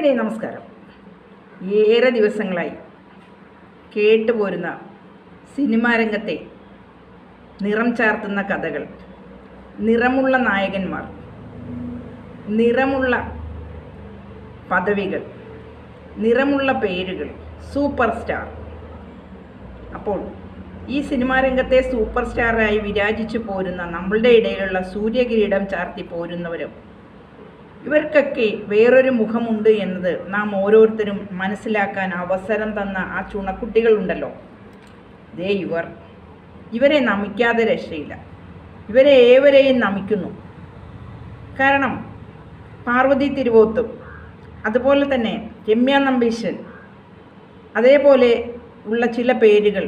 പ്രേക്ഷകരെ നമസ്കാരം. ഏറെ ദിവസങ്ങളായി കേട്ടുപോരുന്ന സിനിമാ രംഗത്തെ നിറം ചാർത്തുന്ന കഥകൾ നിറമുള്ള നായകന്മാർ നിറമുള്ള പദവികൾ നിറമുള്ള പേരുകൾ സൂപ്പർ സ്റ്റാർ. അപ്പോൾ ഈ സിനിമാ രംഗത്തെ സൂപ്പർ സ്റ്റാറായി വിരാജിച്ചു പോരുന്ന നമ്മളുടെ ഇടയിലുള്ള സൂര്യകിരീടം ചാർത്തി പോരുന്നവരും ഇവർക്കൊക്കെ വേറൊരു മുഖമുണ്ട് എന്നത് നാം ഓരോരുത്തരും മനസ്സിലാക്കാൻ അവസരം തന്ന ആ ചുണക്കുട്ടികളുണ്ടല്ലോ. ദേ ഇവർ. ഇവരെ നമിക്കാതെ രക്ഷയില്ല. ഇവരെ ഏവരെയും നമിക്കുന്നു. കാരണം പാർവതി തിരുവോത്തും അതുപോലെ തന്നെ രമ്യ നമ്പീശൻ അതേപോലെ ഉള്ള ചില പേരുകൾ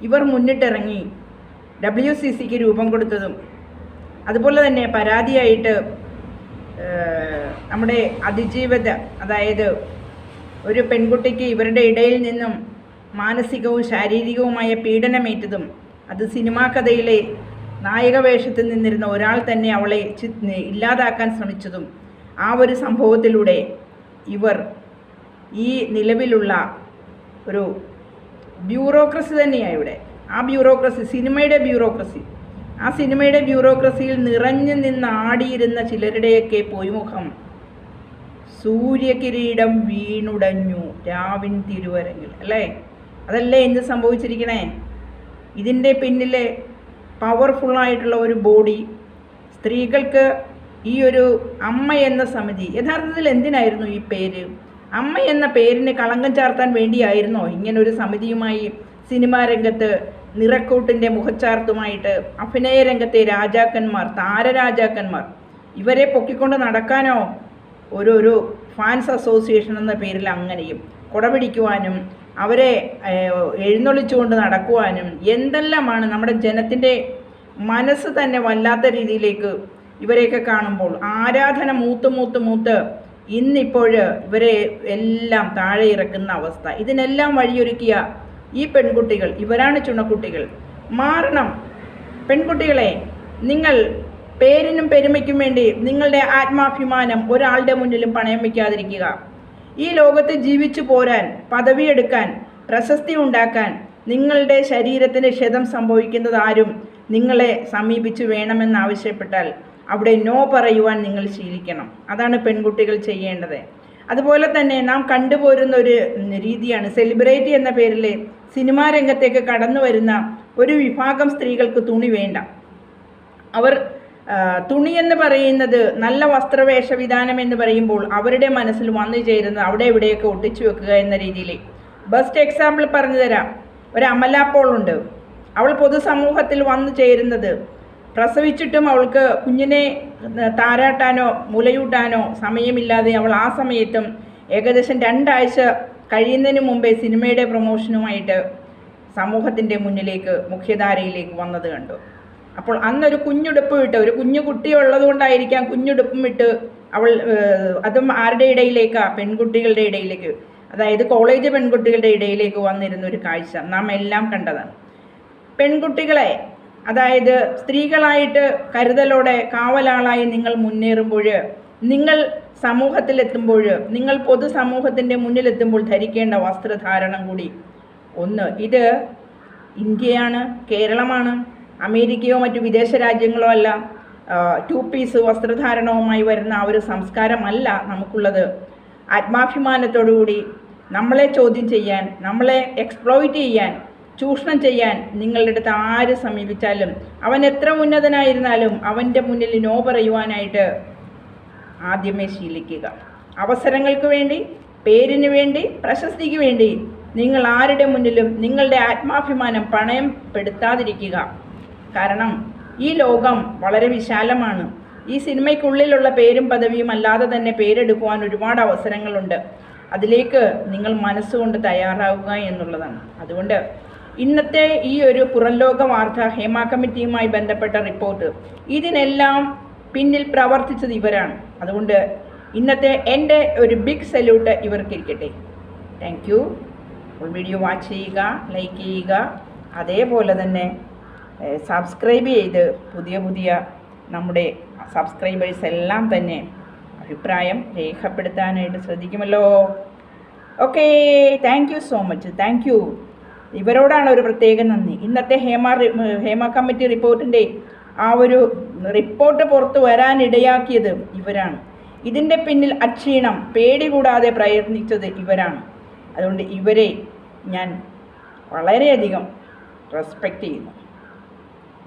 ഇവർ മുന്നിട്ടിറങ്ങി ഡബ്ല്യു സി സിക്ക് രൂപം കൊടുത്തതും അതുപോലെ തന്നെ പരാതിയായിട്ട് നമ്മുടെ അതിജീവിത അതായത് ഒരു പെൺകുട്ടിക്ക് ഇവരുടെ ഇടയിൽ നിന്നും മാനസികവും ശാരീരികവുമായ പീഡനമേറ്റതും അത് സിനിമാ കഥയിലെ നായക വേഷത്തിൽ നിന്നിരുന്ന ഒരാൾ തന്നെ അവളെ ഇല്ലാതാക്കാൻ ശ്രമിച്ചതും ആ ഒരു സംഭവത്തിലൂടെ ഇവർ ഈ നിലവിലുള്ള ഒരു ബ്യൂറോക്രസി തന്നെയാണ് ഇവിടെ. ആ ബ്യൂറോക്രസി സിനിമയുടെ ബ്യൂറോക്രസി. ആ സിനിമയുടെ ബ്യൂറോക്രസിയിൽ നിറഞ്ഞു നിന്ന് ആടിയിരുന്ന ചിലരുടെയൊക്കെ പൊയ്മുഖം സൂര്യകിരീടം വീണുടഞ്ഞു രാവിൻ തിരുവരങ്ങിൽ. അല്ലേ? അതല്ലേ എന്ത് സംഭവിച്ചിരിക്കണേ? ഇതിന്റെ പിന്നിലെ പവർഫുള്ളായിട്ടുള്ള ഒരു ബോഡി സ്ത്രീകൾക്ക് ഈ ഒരു അമ്മ എന്ന സമിതി യഥാർത്ഥത്തിൽ എന്തിനായിരുന്നു ഈ പേര്? അമ്മ എന്ന പേരിന് കളങ്കം ചാർത്താൻ വേണ്ടിയായിരുന്നോ? ഇങ്ങനൊരു സമിതിയുമായി സിനിമാ രംഗത്ത് നിറക്കൂട്ടിന്റെ മുഖച്ചാർത്തുമായിട്ട് അഭിനയ രംഗത്തെ രാജാക്കന്മാർ താരരാജാക്കന്മാർ ഇവരെ പൊക്കിക്കൊണ്ട് നടക്കാനോ ഒരു ഫാൻസ് അസോസിയേഷൻ എന്ന പേരിൽ അങ്ങനെയും. കുടപിടിക്കുവാനും അവരെ എഴുന്നള്ളിച്ചുകൊണ്ട് നടക്കുവാനും എന്തെല്ലാമാണ് നമ്മുടെ ജനത്തിന്റെ മനസ്സ് തന്നെ വല്ലാത്ത രീതിയിലേക്ക് ഇവരെയൊക്കെ കാണുമ്പോൾ ആരാധന മൂത്ത് മൂത്ത് മൂത്ത് ഇന്നിപ്പോൾ ഇവരെ എല്ലാം താഴെ ഇറക്കുന്ന അവസ്ഥ. ഇതിനെല്ലാം വഴിയൊരുക്കിയ ഈ പെൺകുട്ടികൾ ഇവരാണ് ചുണക്കുട്ടികൾ. മാറണം. പെൺകുട്ടികളെ നിങ്ങൾ പേരിനും പെരുമയ്ക്കും വേണ്ടി നിങ്ങളുടെ ആത്മാഭിമാനം ഒരാളുടെ മുന്നിലും പണയം വയ്ക്കാതിരിക്കുക. ഈ ലോകത്ത് ജീവിച്ചു പോരാൻ പദവിയെടുക്കാൻ പ്രശസ്തി ഉണ്ടാക്കാൻ നിങ്ങളുടെ ശരീരത്തിന് ക്ഷതം സംഭവിക്കുന്നത് ആരും നിങ്ങളെ സമീപിച്ചു വേണമെന്നാവശ്യപ്പെട്ടാൽ അവിടെ നോ പറയുവാൻ നിങ്ങൾ ശീലിക്കണം. അതാണ് പെൺകുട്ടികൾ ചെയ്യേണ്ടത്. അതുപോലെ തന്നെ നാം കണ്ടുപോരുന്ന ഒരു രീതിയാണ്. സെലിബ്രിറ്റി എന്ന പേരിൽ സിനിമാ രംഗത്തേക്ക് കടന്നു വരുന്ന ഒരു വിഭാഗം സ്ത്രീകൾക്ക് തുണി വേണ്ട. അവർ തുണി എന്ന് പറയുന്നത് നല്ല വസ്ത്രവേഷവിധാനം എന്ന് പറയുമ്പോൾ അവരുടെ മനസ്സിൽ വന്നു ചേരുന്നത് അവിടെ ഇവിടെയൊക്കെ ഒട്ടിച്ചു വെക്കുക എന്ന രീതിയിൽ. ബെസ്റ്റ് എക്സാമ്പിൾ പറഞ്ഞു തരാം. ഒരു അമല പോൾ ഉണ്ട്. അവൾ പൊതുസമൂഹത്തിൽ വന്നു ചേരുന്നത്. പ്രസവിച്ചിട്ടും അവൾക്ക് കുഞ്ഞിനെ താരാട്ടാനോ മുലയൂട്ടാനോ സമയമില്ലാതെ അവൾ ആ സമയത്തും ഏകദേശം രണ്ടാഴ്ച കഴിയുന്നതിന് മുമ്പേ സിനിമയുടെ പ്രൊമോഷനുമായിട്ട് സമൂഹത്തിന്റെ മുന്നിലേക്ക് മുഖ്യധാരയിലേക്ക് വന്നത് കണ്ടു. അപ്പോൾ അന്നൊരു കുഞ്ഞുടുപ്പ് ഇട്ട് ഒരു കുഞ്ഞു കുട്ടിയുള്ളത് കൊണ്ടായിരിക്കാം കുഞ്ഞുടുപ്പും ഇട്ട് അവൾ അതും ആരുടെ ഇടയിലേക്കാ? പെൺകുട്ടികളുടെ ഇടയിലേക്ക്. അതായത് കോളേജ് പെൺകുട്ടികളുടെ ഇടയിലേക്ക് വന്നിരുന്ന ഒരു കാഴ്ച നാം എല്ലാം കണ്ടതാണ്. പെൺകുട്ടികളെ അതായത് സ്ത്രീകളായിട്ട് കരുതലോടെ കാവലാളായി നിങ്ങൾ മുന്നേറുമ്പോൾ നിങ്ങൾ സമൂഹത്തിലെത്തുമ്പോൾ നിങ്ങൾ പൊതുസമൂഹത്തിന്റെ മുന്നിലെത്തുമ്പോൾ ധരിക്കേണ്ട വസ്ത്രധാരണം കൂടി. ഒന്ന് ഇത് ഇന്ത്യയാണ് കേരളമാണ്. അമേരിക്കയോ മറ്റു വിദേശ രാജ്യങ്ങളോ അല്ല ടു പീസ് വസ്ത്രധാരണവുമായി വരുന്ന ആ ഒരു സംസ്കാരമല്ല നമുക്കുള്ളത്. ആത്മാഭിമാനത്തോടുകൂടി നമ്മളെ ചോദ്യം ചെയ്യാൻ നമ്മളെ എക്സ്പ്ലോയിറ്റ് ചെയ്യാൻ ചൂഷണം ചെയ്യാൻ നിങ്ങളുടെ അടുത്ത് ആര് സമീപിച്ചാലും അവൻ എത്ര ഉന്നതനായിരുന്നാലും അവന്റെ മുന്നിൽ നോ പറയുവാനായിട്ട് ആദ്യമേ ശീലിക്കുക. അവസരങ്ങൾക്ക് വേണ്ടി പേരിന് വേണ്ടി പ്രശസ്തിക്ക് വേണ്ടി നിങ്ങൾ ആരുടെ മുന്നിലും നിങ്ങളുടെ ആത്മാഭിമാനം പണയം പെടുത്താതിരിക്കുക. കാരണം ഈ ലോകം വളരെ വിശാലമാണ്. ഈ സിനിമയ്ക്കുള്ളിലുള്ള പേരും പദവിയും അല്ലാതെ തന്നെ പേരെടുക്കുവാൻ ഒരുപാട് അവസരങ്ങളുണ്ട്. അതിലേക്ക് നിങ്ങൾ മനസ്സുകൊണ്ട് തയ്യാറാവുക എന്നുള്ളതാണ്. അതുകൊണ്ട് ഇന്നത്തെ ഈ ഒരു പുറംലോക വാർത്ത ഹേമ കമ്മിറ്റിയുമായി ബന്ധപ്പെട്ട റിപ്പോർട്ട്. ഇതിനെല്ലാം പിന്നിൽ പ്രവർത്തിച്ചത് ഇവരാണ്. അതുകൊണ്ട് ഇന്നത്തെ എന്റെ ഒരു ബിഗ് സല്യൂട്ട് ഇവർക്കിരിക്കട്ടെ. താങ്ക് യു വീഡിയോ വാച്ച് ചെയ്യുക ലൈക്ക് ചെയ്യുക. അതേപോലെ തന്നെ സബ്സ്ക്രൈബ് ചെയ്ത് പുതിയ പുതിയ നമ്മുടെ സബ്സ്ക്രൈബേഴ്സ് എല്ലാം തന്നെ അഭിപ്രായം രേഖപ്പെടുത്താനായിട്ട് ശ്രദ്ധിക്കുമല്ലോ. Okay thank you so much thank you ഇവരോടാണ് ഒരു പ്രത്യേക നന്ദി. ഇന്നത്തെ ഹേമ ഹേമ കമ്മിറ്റി റിപ്പോർട്ടിന്റെ ആ ഒരു റിപ്പോർട്ട് പുറത്തു വരാനിടയാക്കിയത് ഇവരാണ്. ഇതിന്റെ പിന്നിൽ അക്ഷീണം പേടി കൂടാതെ പ്രയത്നിച്ചത് ഇവരാണ്. അതുകൊണ്ട് ഇവരെ ഞാൻ വളരെയധികം റെസ്പെക്റ്റ് ചെയ്യുന്നു.